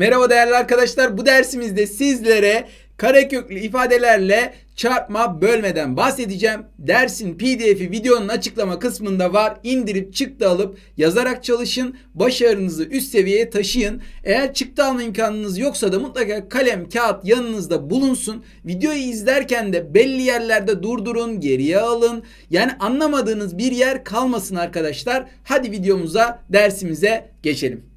Merhaba değerli arkadaşlar. Bu dersimizde sizlere kareköklü ifadelerle çarpma bölmeden bahsedeceğim. Dersin PDF'i videonun açıklama kısmında var. İndirip çıktı alıp yazarak çalışın. Başarınızı üst seviyeye taşıyın. Eğer çıktı alma imkanınız yoksa da mutlaka kalem, kağıt yanınızda bulunsun. Videoyu izlerken de belli yerlerde durdurun, geriye alın. Yani anlamadığınız bir yer kalmasın arkadaşlar. Hadi videomuza, dersimize geçelim.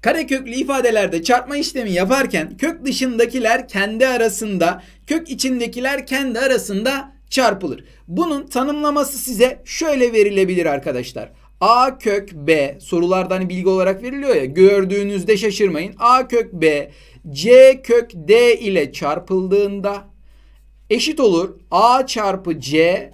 Kareköklü ifadelerde çarpma işlemi yaparken kök dışındakiler kendi arasında, kök içindekiler kendi arasında çarpılır. Bunun tanımlaması size şöyle verilebilir arkadaşlar. A kök B sorulardan hani bilgi olarak veriliyor ya gördüğünüzde şaşırmayın. A kök B C kök D ile çarpıldığında eşit olur A çarpı C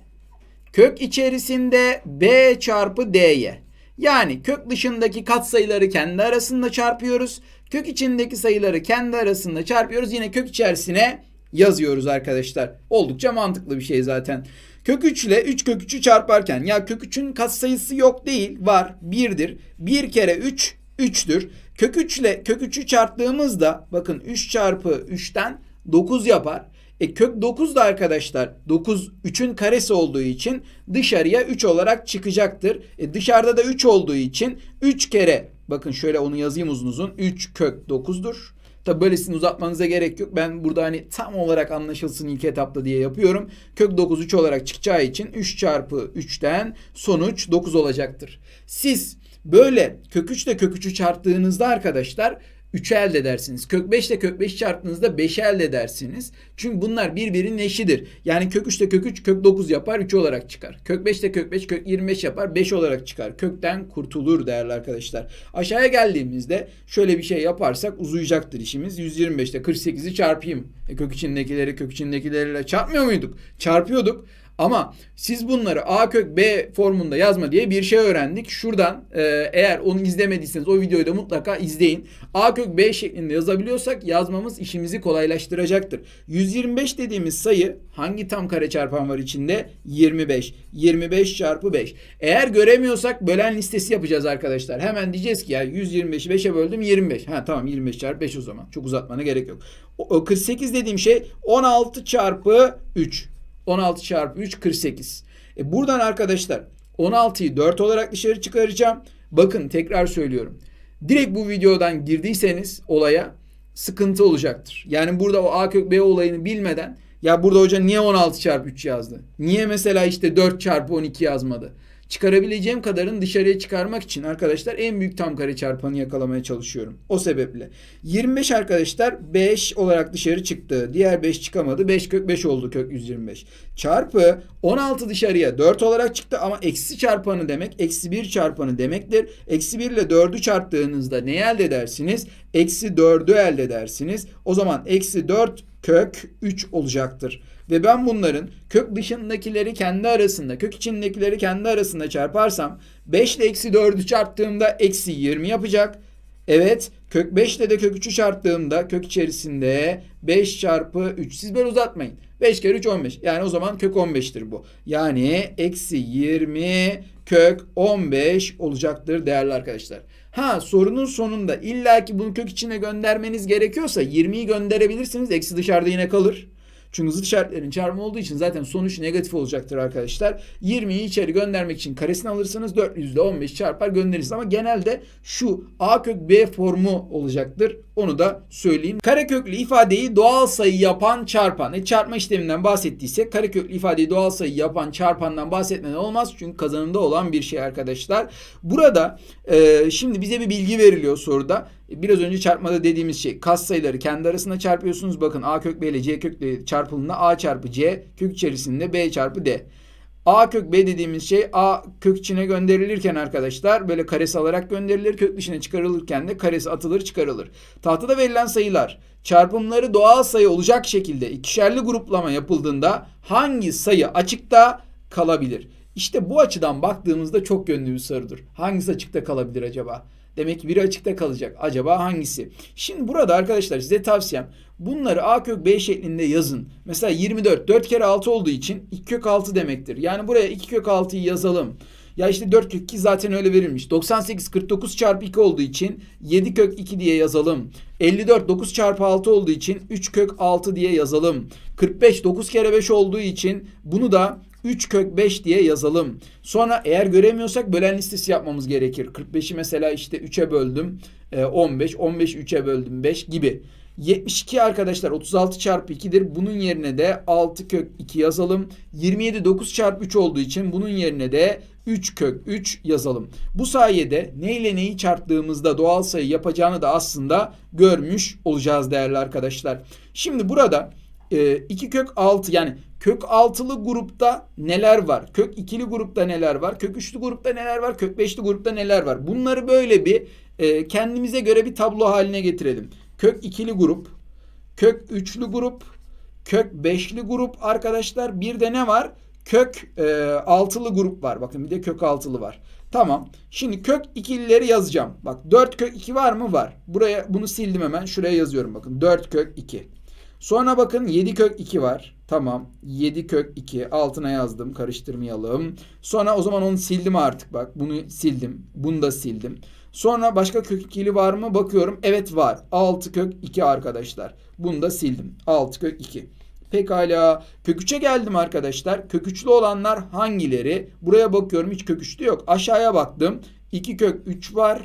kök içerisinde B çarpı D'ye. Yani kök dışındaki katsayıları kendi arasında çarpıyoruz. Kök içindeki sayıları kendi arasında çarpıyoruz. Yine kök içerisine yazıyoruz arkadaşlar. Oldukça mantıklı bir şey zaten. Kök 3 ile 3 kök 3'ü çarparken ya kök 3'ün katsayısı yok değil var 1'dir. 1 kere 3 3'tür. Kök 3 ile kök 3'ü çarptığımızda bakın 3 çarpı 3'ten 9 yapar. E kök 9 da arkadaşlar 9 3'ün karesi olduğu için dışarıya 3 olarak çıkacaktır. E dışarıda da 3 olduğu için 3 kere bakın şöyle onu yazayım uzun uzun 3 kök 9'dur. Tabi böylesini uzatmanıza gerek yok. Ben burada hani tam olarak anlaşılsın ilk etapta diye yapıyorum. Kök 9 3 olarak çıkacağı için 3 çarpı 3'ten sonuç 9 olacaktır. Siz böyle kök 3 ile kök 3'ü çarptığınızda arkadaşlar 3'ü elde edersiniz. Kök 5 ile kök 5 çarptığınızda 5'i elde edersiniz. Çünkü bunlar birbirinin eşidir. Yani kök 3 ile kök 3 kök 9 yapar 3 olarak çıkar. Kök 5 ile kök 5 kök 25 yapar 5 olarak çıkar. Kökten kurtulur değerli arkadaşlar. Aşağıya geldiğimizde şöyle bir şey yaparsak uzayacaktır işimiz. 125 ile 48'i çarpayım. E kök içindekileri kök içindekilerle çarpmıyor muyduk? Çarpıyorduk. Ama siz bunları a kök b formunda yazma diye bir şey öğrendik. Şuradan e, eğer onu izlemediyseniz o videoyu da mutlaka izleyin. a kök b şeklinde yazabiliyorsak yazmamız işimizi kolaylaştıracaktır. 125 dediğimiz sayı hangi tam kare çarpan var içinde? 25. 25 çarpı 5. Eğer göremiyorsak bölen listesi yapacağız arkadaşlar. Hemen diyeceğiz ki ya 125'i 5'e böldüm 25. Ha tamam 25 çarpı 5 o zaman. Çok uzatmana gerek yok. O, 48 dediğim şey 16 çarpı 3. 16 çarpı 3 48. E buradan arkadaşlar 16'yı 4 olarak dışarı çıkaracağım. Bakın tekrar söylüyorum. Direkt bu videodan girdiyseniz olaya sıkıntı olacaktır. Yani burada o A kök B olayını bilmeden ya burada hoca niye 16 çarpı 3 yazdı? Niye mesela işte 4 çarpı 12 yazmadı? Çıkarabileceğim kadarını dışarıya çıkarmak için arkadaşlar en büyük tam kare çarpanı yakalamaya çalışıyorum. O sebeple. 25 arkadaşlar 5 olarak dışarı çıktı. Diğer 5 çıkamadı. 5 kök 5 oldu kök 125. Çarpı 16 dışarıya 4 olarak çıktı ama eksi çarpanı demek eksi 1 çarpanı demektir. Eksi 1 ile 4'ü çarptığınızda ne elde edersiniz? Eksi 4'ü elde edersiniz. O zaman eksi 4 kök 3 olacaktır. Ve ben bunların kök dışındakileri kendi arasında, kök içindekileri kendi arasında çarparsam 5 ile eksi 4'ü çarptığımda eksi 20 yapacak. Evet kök 5 ile de kök 3'ü çarptığımda kök içerisinde 5 çarpı 3. Siz böyle uzatmayın. 5 kere 3 15. Yani o zaman kök 15'tir bu. Yani eksi 20 kök 15 olacaktır değerli arkadaşlar. Ha sorunun sonunda illaki bunu kök içine göndermeniz gerekiyorsa 20'yi gönderebilirsiniz. Eksi dışarıda yine kalır. Çünkü zıt işaretlerin çarpımı olduğu için zaten sonuç negatif olacaktır arkadaşlar. 20'yi içeri göndermek için karesini alırsanız 400 ile 15 çarpar gönderirsiniz. Ama genelde şu a kök b formu olacaktır. Onu da söyleyeyim. Kareköklü ifadeyi doğal sayı yapan çarpan. E, çarpma işleminden bahsettiysek kareköklü ifadeyi doğal sayı yapan çarpandan bahsetmeden olmaz. Çünkü kazanımda olan bir şey arkadaşlar. Burada e, şimdi bize bir bilgi veriliyor soruda. Biraz önce çarpmada dediğimiz şey kas sayıları kendi arasında çarpıyorsunuz. Bakın a kök b ile c kök d çarpıldığında a çarpı c kök içerisinde b çarpı d. A kök B dediğimiz şey A kök içine gönderilirken arkadaşlar böyle karesi alarak gönderilir. Kök dışına çıkarılırken de karesi atılır çıkarılır. Tahtada verilen sayılar çarpımları doğal sayı olacak şekilde ikişerli gruplama yapıldığında hangi sayı açıkta kalabilir? İşte bu açıdan baktığımızda çok yönlü bir sorudur. Hangisi açıkta kalabilir acaba? Demek ki biri açıkta kalacak. Acaba hangisi? Şimdi burada arkadaşlar size tavsiyem bunları a kök b şeklinde yazın. Mesela 24 4 kere 6 olduğu için 2 kök 6 demektir. Yani buraya 2 kök 6'yı yazalım. Ya işte 4 kök 2 zaten öyle verilmiş. 98 49 çarpı 2 olduğu için 7 kök 2 diye yazalım. 54 9 çarpı 6 olduğu için 3 kök 6 diye yazalım. 45 9 kere 5 olduğu için bunu da 3 kök 5 diye yazalım. Sonra eğer göremiyorsak bölen listesi yapmamız gerekir. 45'i mesela işte 3'e böldüm. e, 15. 15'i 3'e böldüm 5 gibi. 72 arkadaşlar 36 çarpı 2'dir. Bunun yerine de 6 kök 2 yazalım. 27 9 çarpı 3 olduğu için bunun yerine de 3 kök 3 yazalım. Bu sayede ne ile neyi çarptığımızda doğal sayı yapacağını da aslında görmüş olacağız değerli arkadaşlar. Şimdi burada 2 kök 6 yani kök 6'lı grupta neler var? Kök 2'li grupta neler var? Kök 3'lü grupta neler var? Kök 5'li grupta neler var? Bunları böyle bir e, kendimize göre bir tablo haline getirelim. Kök 2'li grup, kök 3'lü grup, kök 5'li grup arkadaşlar. Bir de ne var? Kök e, 6'lı grup var. Bakın bir de kök 6'lı var. Tamam. Şimdi kök ikilileri yazacağım. Bak 4 kök 2 var mı? Var. Buraya bunu sildim hemen. Şuraya yazıyorum bakın. 4 kök 2. Sonra bakın 7 kök 2 var. Tamam. 7 kök 2 altına yazdım. Karıştırmayalım. Sonra o zaman onu sildim artık bak. Bunu sildim. Bunu da sildim. Sonra başka kök ikili var mı? Bakıyorum. Evet var. 6 kök 2 arkadaşlar. Bunu da sildim. 6 kök 2. Pekala. Kök 3'e geldim arkadaşlar. Kök 3'lü olanlar hangileri? Buraya bakıyorum hiç kök 3'lü yok. Aşağıya baktım. 2 kök 3 var.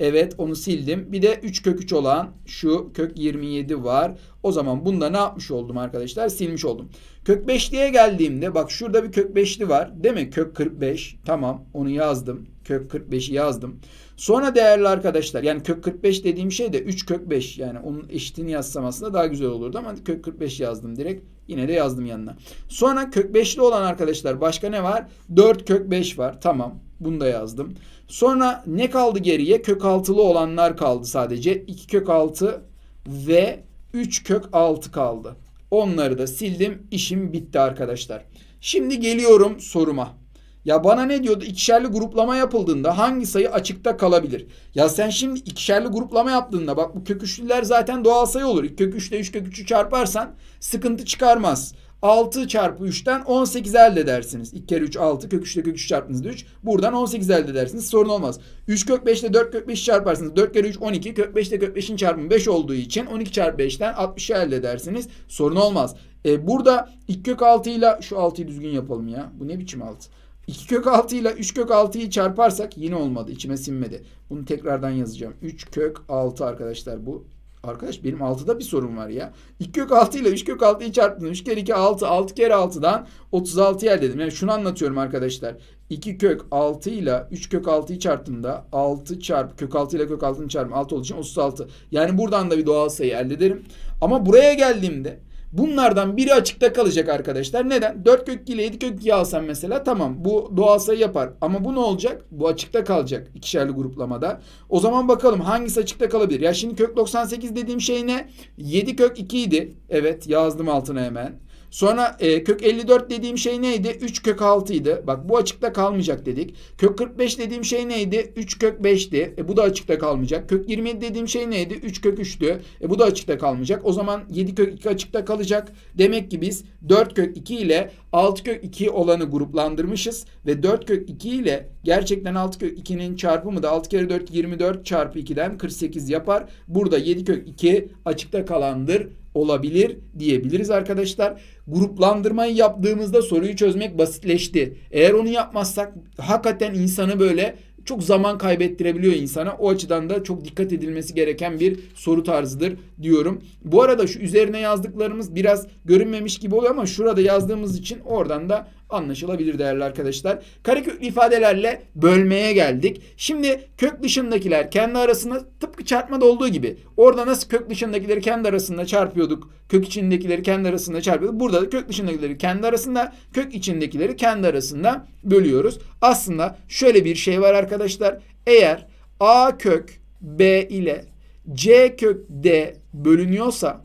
Evet onu sildim. Bir de 3 kök 3 olan şu kök 27 var. O zaman bunda ne yapmış oldum arkadaşlar? Silmiş oldum. Kök 5'liye geldiğimde bak şurada bir kök 5'li var. Değil mi? Kök 45. Tamam onu yazdım. Kök 45'i yazdım. Sonra değerli arkadaşlar yani kök 45 dediğim şey de 3 kök 5 yani onun eşitini yazsam aslında daha güzel olurdu ama kök 45 yazdım direkt. Yine de yazdım yanına. Sonra kök 5'li olan arkadaşlar başka ne var? 4 kök 5 var. Tamam. Bunu da yazdım. Sonra ne kaldı geriye? Kök 6'lı olanlar kaldı sadece. 2 kök 6 ve 3 kök 6 kaldı. Onları da sildim. İşim bitti arkadaşlar. Şimdi geliyorum soruma. Ya bana ne diyordu? İkişerli gruplama yapıldığında hangi sayı açıkta kalabilir? Ya sen şimdi ikişerli gruplama yaptığında bak bu kök üçlüler zaten doğal sayı olur. Kök 3 ile 3 kök 3'ü çarparsan sıkıntı çıkarmaz. 6 çarpı 3'ten 18 elde edersiniz. 2 kere 3 6 kök 3 ile kök 3 çarptığınızda 3. Buradan 18 elde edersiniz. Sorun olmaz. 3 kök 5 ile 4 kök 5 çarparsınız. 4 kere 3 12. Kök 5 ile kök 5'in çarpımı 5 olduğu için 12 çarpı 5'ten 60 elde edersiniz. Sorun olmaz. E, burada 2 kök 6 ile şu 6'yı düzgün yapalım ya. Bu ne biçim 6? 2 kök 6 ile 3 kök 6'yı çarparsak yine olmadı. İçime sinmedi. Bunu tekrardan yazacağım. 3 kök 6 arkadaşlar bu. Arkadaş benim 6'da bir sorun var ya. 2 kök 6 ile 3 kök 6'yı çarptım. 3 kere 2 6. 6 kere 6'dan 36 yer dedim. Yani şunu anlatıyorum arkadaşlar. 2 kök 6 ile 3 kök 6'yı çarptığımda 6 çarpı kök 6 ile kök 6'nın çarpımı 6 olduğu için 36. Yani buradan da bir doğal sayı elde ederim. Ama buraya geldiğimde Bunlardan biri açıkta kalacak arkadaşlar. Neden? 4 kök 2 ile 7 kök 2 alsam mesela tamam bu doğal sayı yapar. Ama bu ne olacak? Bu açıkta kalacak ikişerli gruplamada. O zaman bakalım hangisi açıkta kalabilir? Ya şimdi kök 98 dediğim şey ne? 7 kök 2 idi. Evet yazdım altına hemen. Sonra e, kök 54 dediğim şey neydi? 3 kök 6 idi. Bak bu açıkta kalmayacak dedik. Kök 45 dediğim şey neydi? 3 kök 5'ti. E, bu da açıkta kalmayacak. Kök 27 dediğim şey neydi? 3 kök 3'tü. E, bu da açıkta kalmayacak. O zaman 7 kök 2 açıkta kalacak. Demek ki biz 4 kök 2 ile 6 kök 2 olanı gruplandırmışız. Ve 4 kök 2 ile gerçekten 6 kök 2'nin çarpımı da 6 kere 4 24 çarpı 2'den 48 yapar. Burada 7 kök 2 açıkta kalandır olabilir diyebiliriz arkadaşlar. Gruplandırmayı yaptığımızda soruyu çözmek basitleşti. Eğer onu yapmazsak hakikaten insanı böyle çok zaman kaybettirebiliyor insana. O açıdan da çok dikkat edilmesi gereken bir soru tarzıdır diyorum. Bu arada şu üzerine yazdıklarımız biraz görünmemiş gibi oluyor ama şurada yazdığımız için oradan da anlaşılabilir değerli arkadaşlar. Kareköklü ifadelerle bölmeye geldik. Şimdi kök dışındakiler kendi arasında tıpkı çarpmada olduğu gibi. Orada nasıl kök dışındakileri kendi arasında çarpıyorduk. Kök içindekileri kendi arasında çarpıyorduk. Burada da kök dışındakileri kendi arasında, kök içindekileri kendi arasında bölüyoruz. Aslında şöyle bir şey var arkadaşlar. Eğer a kök b ile c kök d bölünüyorsa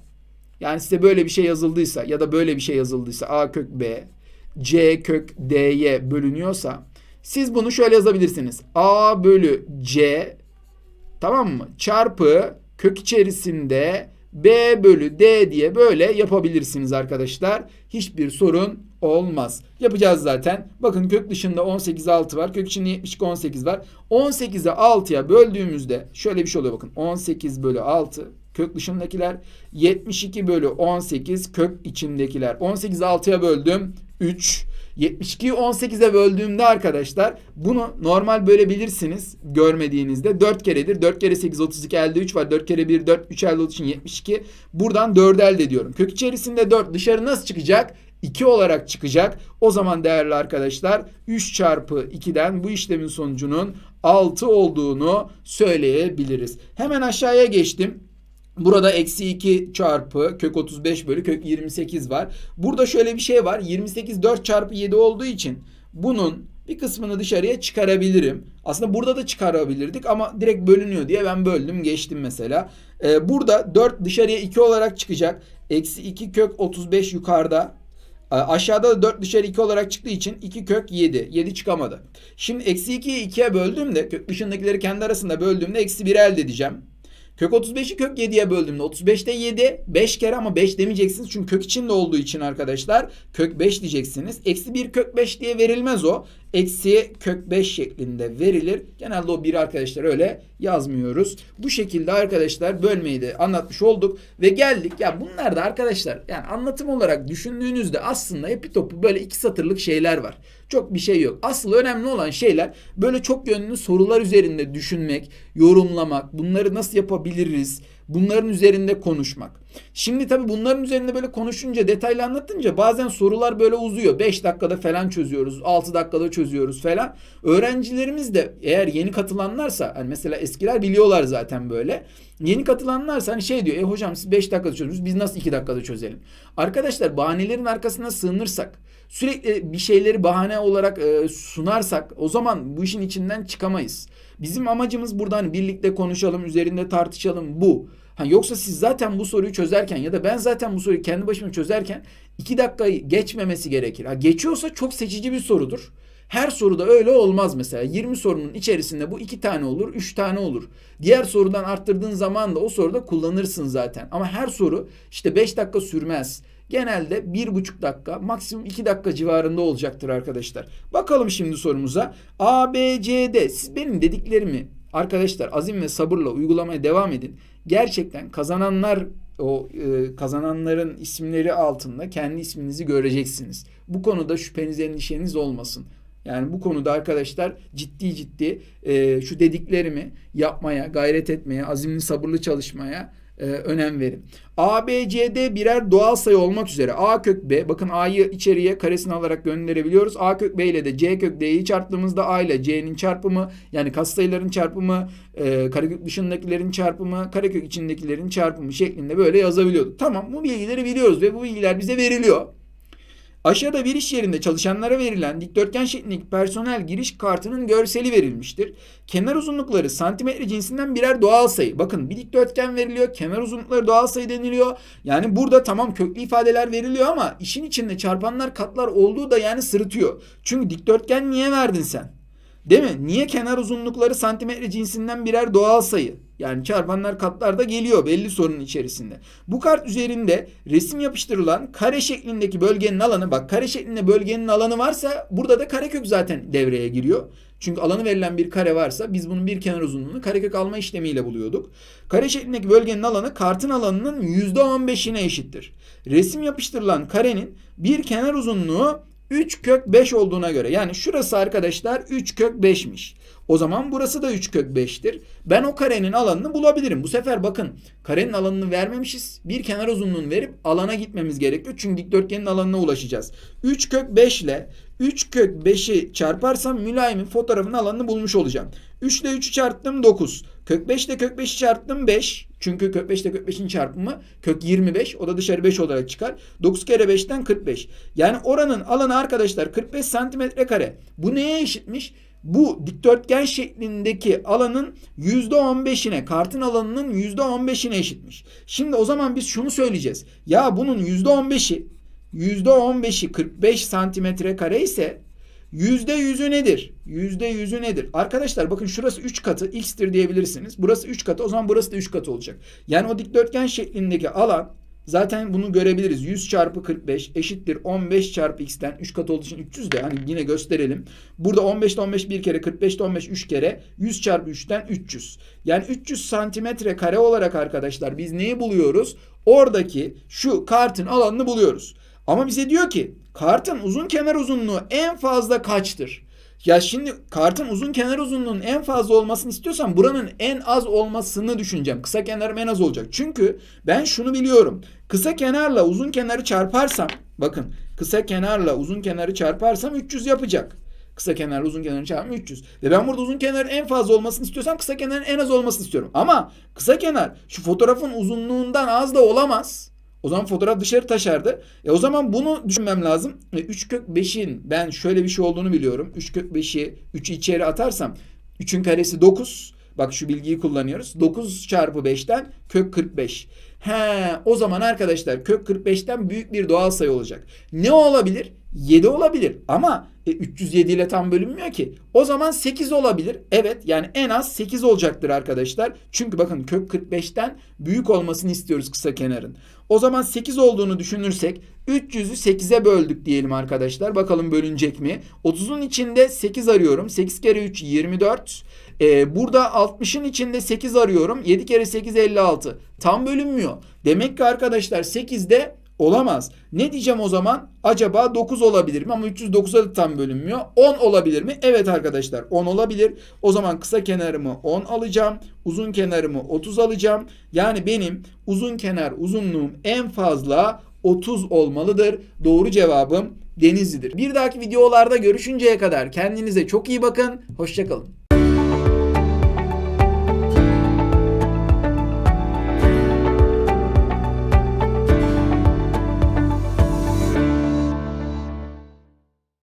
yani size böyle bir şey yazıldıysa ya da böyle bir şey yazıldıysa a kök b c kök d'ye bölünüyorsa siz bunu şöyle yazabilirsiniz. a bölü c tamam mı? Çarpı kök içerisinde B bölü D diye böyle yapabilirsiniz arkadaşlar. Hiçbir sorun olmaz. Yapacağız zaten. Bakın kök dışında 18 6 var. Kök içinde 72 18 var. 18'i 6'ya böldüğümüzde şöyle bir şey oluyor bakın. 18 bölü 6 kök dışındakiler 72 bölü 18 kök içindekiler. 18'i 6'ya böldüm 3. 72'yi 18'e böldüğümde arkadaşlar bunu normal bölebilirsiniz görmediğinizde 4 keredir. 4 kere 8 32 elde 3 var. 4 kere 1 4 3 elde olduğu için 72. Buradan 4 elde ediyorum. Kök içerisinde 4 dışarı nasıl çıkacak? 2 olarak çıkacak. O zaman değerli arkadaşlar 3 çarpı 2'den bu işlemin sonucunun 6 olduğunu söyleyebiliriz. Hemen aşağıya geçtim. Burada eksi 2 çarpı kök 35 bölü kök 28 var. Burada şöyle bir şey var. 28 4 çarpı 7 olduğu için bunun bir kısmını dışarıya çıkarabilirim. Aslında burada da çıkarabilirdik ama direkt bölünüyor diye ben böldüm geçtim mesela. Ee, burada 4 dışarıya 2 olarak çıkacak. Eksi 2 kök 35 yukarıda. Ee, Aşağıda da 4 dışarı 2 olarak çıktığı için 2 kök 7. 7 çıkamadı. Şimdi eksi 2'yi 2'ye böldüğümde kök dışındakileri kendi arasında böldüğümde eksi 1 elde edeceğim. Kök 35'i kök 7'ye böldüğümde 35'te 7 5 kere ama 5 demeyeceksiniz. Çünkü kök içinde olduğu için arkadaşlar kök 5 diyeceksiniz. Eksi 1 kök 5 diye verilmez o. Eksi kök 5 şeklinde verilir. Genelde o 1 arkadaşlar öyle yazmıyoruz. Bu şekilde arkadaşlar bölmeyi de anlatmış olduk. Ve geldik ya bunlar da arkadaşlar yani anlatım olarak düşündüğünüzde aslında hepi topu böyle iki satırlık şeyler var. Çok bir şey yok. Asıl önemli olan şeyler böyle çok yönlü sorular üzerinde düşünmek, yorumlamak, bunları nasıl yapabiliriz, bunların üzerinde konuşmak. Şimdi tabii bunların üzerinde böyle konuşunca, detaylı anlatınca bazen sorular böyle uzuyor. 5 dakikada falan çözüyoruz, 6 dakikada çözüyoruz falan. Öğrencilerimiz de eğer yeni katılanlarsa, hani mesela eskiler biliyorlar zaten böyle. Yeni katılanlarsa hani şey diyor, e hocam siz 5 dakikada çözüyorsunuz, biz nasıl 2 dakikada çözelim? Arkadaşlar bahanelerin arkasına sığınırsak, sürekli bir şeyleri bahane olarak sunarsak o zaman bu işin içinden çıkamayız. Bizim amacımız burada hani birlikte konuşalım, üzerinde tartışalım bu. Ha, yoksa siz zaten bu soruyu çözerken ya da ben zaten bu soruyu kendi başıma çözerken 2 dakikayı geçmemesi gerekir. Ha, geçiyorsa çok seçici bir sorudur. Her soruda öyle olmaz mesela. 20 sorunun içerisinde bu 2 tane olur, 3 tane olur. Diğer sorudan arttırdığın zaman da o soruda kullanırsın zaten. Ama her soru işte 5 dakika sürmez. Genelde 1,5 dakika maksimum 2 dakika civarında olacaktır arkadaşlar. Bakalım şimdi sorumuza. A, B, C, D. Siz benim dediklerimi arkadaşlar azim ve sabırla uygulamaya devam edin. Gerçekten kazananlar o e, kazananların isimleri altında kendi isminizi göreceksiniz. Bu konuda şüpheniz endişeniz olmasın. Yani bu konuda arkadaşlar ciddi ciddi e, şu dediklerimi yapmaya, gayret etmeye, azimli sabırlı çalışmaya e, önem verin. A, B, C, D birer doğal sayı olmak üzere A kök B bakın A'yı içeriye karesini alarak gönderebiliyoruz. A kök B ile de C kök D'yi çarptığımızda A ile C'nin çarpımı yani katsayıların çarpımı e, karekök dışındakilerin çarpımı karekök içindekilerin çarpımı şeklinde böyle yazabiliyorduk. Tamam bu bilgileri biliyoruz ve bu bilgiler bize veriliyor. Aşağıda bir iş yerinde çalışanlara verilen dikdörtgen şeklindeki personel giriş kartının görseli verilmiştir. Kenar uzunlukları santimetre cinsinden birer doğal sayı. Bakın bir dikdörtgen veriliyor. Kenar uzunlukları doğal sayı deniliyor. Yani burada tamam köklü ifadeler veriliyor ama işin içinde çarpanlar katlar olduğu da yani sırıtıyor. Çünkü dikdörtgen niye verdin sen? Değil mi? Niye kenar uzunlukları santimetre cinsinden birer doğal sayı? Yani çarpanlar katlarda geliyor belli sorunun içerisinde. Bu kart üzerinde resim yapıştırılan kare şeklindeki bölgenin alanı bak kare şeklinde bölgenin alanı varsa burada da karekök zaten devreye giriyor. Çünkü alanı verilen bir kare varsa biz bunun bir kenar uzunluğunu karekök alma işlemiyle buluyorduk. Kare şeklindeki bölgenin alanı kartın alanının %15'ine eşittir. Resim yapıştırılan karenin bir kenar uzunluğu 3 kök 5 olduğuna göre yani şurası arkadaşlar 3 kök 5'miş. O zaman burası da 3 kök 5'tir. Ben o karenin alanını bulabilirim. Bu sefer bakın karenin alanını vermemişiz. Bir kenar uzunluğunu verip alana gitmemiz gerekiyor. Çünkü dikdörtgenin alanına ulaşacağız. 3 kök 5 ile 3 kök 5'i çarparsam mülayimin fotoğrafının alanını bulmuş olacağım. 3 ile 3'ü çarptım 9. Kök 5 ile kök 5'i çarptım 5. Çünkü kök 5 ile kök 5'in çarpımı kök 25. O da dışarı 5 olarak çıkar. 9 kere 5'ten 45. Yani oranın alanı arkadaşlar 45 santimetre kare. Bu neye eşitmiş? Bu dikdörtgen şeklindeki alanın %15'ine, kartın alanının %15'ine eşitmiş. Şimdi o zaman biz şunu söyleyeceğiz. Ya bunun %15'i %15'i 45 santimetre kare ise Yüzde yüzü nedir? Yüzde yüzü nedir? Arkadaşlar bakın şurası 3 katı x'tir diyebilirsiniz. Burası 3 katı o zaman burası da 3 katı olacak. Yani o dikdörtgen şeklindeki alan zaten bunu görebiliriz. 100 çarpı 45 eşittir 15 çarpı x'ten 3 kat olduğu için 300 de hani yine gösterelim. Burada 15 ile 15 bir kere 45 ile 15 3 kere 100 çarpı 3'ten 300. Yani 300 santimetre kare olarak arkadaşlar biz neyi buluyoruz? Oradaki şu kartın alanını buluyoruz. Ama bize diyor ki kartın uzun kenar uzunluğu en fazla kaçtır? Ya şimdi kartın uzun kenar uzunluğunun en fazla olmasını istiyorsam buranın en az olmasını düşüneceğim. Kısa kenarım en az olacak. Çünkü ben şunu biliyorum. Kısa kenarla uzun kenarı çarparsam bakın kısa kenarla uzun kenarı çarparsam 300 yapacak. Kısa kenar uzun kenarı çarpımı 300. Ve ben burada uzun kenarın en fazla olmasını istiyorsam kısa kenarın en az olmasını istiyorum. Ama kısa kenar şu fotoğrafın uzunluğundan az da olamaz. O zaman fotoğraf dışarı taşardı. E o zaman bunu düşünmem lazım. E 3 kök 5'in ben şöyle bir şey olduğunu biliyorum. 3 kök 5'i 3'ü içeri atarsam 3'ün karesi 9. Bak şu bilgiyi kullanıyoruz. 9 çarpı 5'ten kök 45. He, o zaman arkadaşlar kök 45'ten büyük bir doğal sayı olacak. Ne olabilir? 7 olabilir ama e, 307 ile tam bölünmüyor ki. O zaman 8 olabilir. Evet yani en az 8 olacaktır arkadaşlar. Çünkü bakın kök 45'ten büyük olmasını istiyoruz kısa kenarın. O zaman 8 olduğunu düşünürsek 300'ü 8'e böldük diyelim arkadaşlar. Bakalım bölünecek mi? 30'un içinde 8 arıyorum. 8 kere 3 24. Ee, burada 60'ın içinde 8 arıyorum. 7 kere 8 56. Tam bölünmüyor. Demek ki arkadaşlar 8'de olamaz. Ne diyeceğim o zaman? Acaba 9 olabilir mi? Ama 309'a da tam bölünmüyor. 10 olabilir mi? Evet arkadaşlar 10 olabilir. O zaman kısa kenarımı 10 alacağım. Uzun kenarımı 30 alacağım. Yani benim uzun kenar uzunluğum en fazla 30 olmalıdır. Doğru cevabım Denizli'dir. Bir dahaki videolarda görüşünceye kadar kendinize çok iyi bakın. Hoşçakalın.